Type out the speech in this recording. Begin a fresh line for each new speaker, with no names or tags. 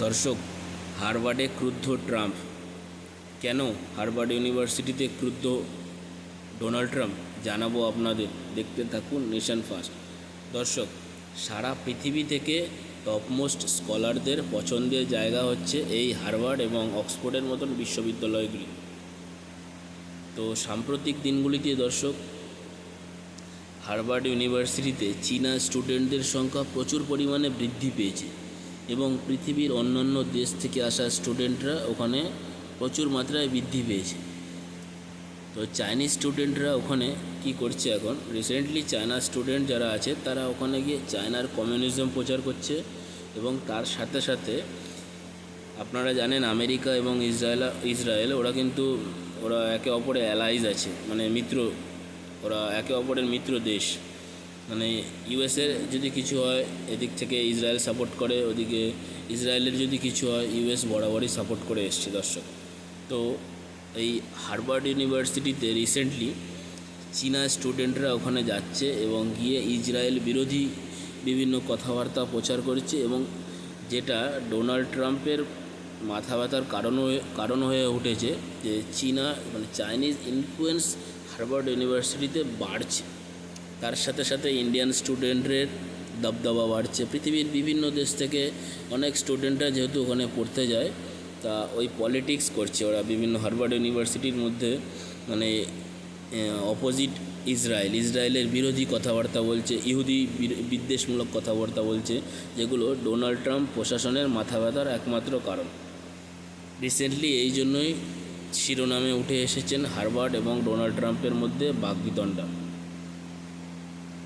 দর্শক হারবার্ডে ক্রুদ্ধ ট্রাম্প। কেন হারবার্ড ইউনিভার্সিটিতে ক্রুদ্ধ ডোনাল্ড ট্রাম্প? জানাব আপনাদের। দেখতে থাকুন নেশন ফার্স্ট। দর্শক, সারা পৃথিবী থেকে টপমোস্ট স্কলারদের পছন্দের জায়গা হচ্ছে এই হারবার্ড এবং অক্সফোর্ডের মতন বিশ্ববিদ্যালয়গুলি। তো সাম্প্রতিক দিনগুলিতে দর্শক হারবার্ড ইউনিভার্সিটিতে চীনা স্টুডেন্টদের সংখ্যা প্রচুর পরিমাণে বৃদ্ধি পেয়েছে। এবং পৃথিবীর অন্যান্য দেশ থেকে আসা স্টুডেন্টরা ওখানে প্রচুর মাত্রায় বৃদ্ধি পেয়েছে। তো চাইনিজ স্টুডেন্টরা ওখানে কি করছে এখন? রিসেন্টলি চায়না স্টুডেন্ট যারা আছে, তারা ওখানে গিয়ে চায়নার কমিউনিজম প্রচার করছে এবং তার সাথে সাথে আপনারা জানেন আমেরিকা এবং ইসরায়েল ইসরায়েল ওরা কিন্তু ওরা একে অপরে অ্যালাইজ আছে মানে মিত্র, ওরা একে অপরের মিত্র দেশ। মানে ইউএসের যদি কিছু হয়, এদিক থেকে ইসরায়েল সাপোর্ট করে, ওদিকে ইসরায়েলের যদি কিছু হয় ইউএস বরাবরই সাপোর্ট করে এসছে দর্শক। তো এই হারবার্ড ইউনিভার্সিটিতে রিসেন্টলি চীনা স্টুডেন্টরা ওখানে যাচ্ছে এবং গিয়ে ইসরায়েল বিরোধী বিভিন্ন কথাবার্তা প্রচার করছে এবং যেটা ডোনাল্ড ট্রাম্পের মাথা ব্যথার কারণ হয়ে কারণ হয়ে উঠেছে যে চীনা মানে চাইনিজ ইনফ্লুয়েন্স হারবার্ড ইউনিভার্সিটিতে বাড়ছে। তার সাথে সাথে ইন্ডিয়ান স্টুডেন্টের দবদবা বাড়ছে। পৃথিবীর বিভিন্ন দেশ থেকে অনেক স্টুডেন্টরা যেহেতু ওখানে পড়তে যায়, তা ওই পলিটিক্স করছে ওরা। বিভিন্ন হারবার্ড ইউনিভার্সিটির মধ্যে মানে অপোজিট ইসরায়েল ইসরায়েলের বিরোধী কথাবার্তা বলছে, ইহুদি বিদ্বেষমূলক কথাবার্তা বলছে, যেগুলো ডোনাল্ড ট্রাম্প প্রশাসনের মাথা ব্যথার একমাত্র কারণ। রিসেন্টলি এই জন্যই শিরোনামে উঠে এসেছেন হারবার্ড এবং ডোনাল্ড ট্রাম্পের মধ্যে বাগবিতণ্ডা।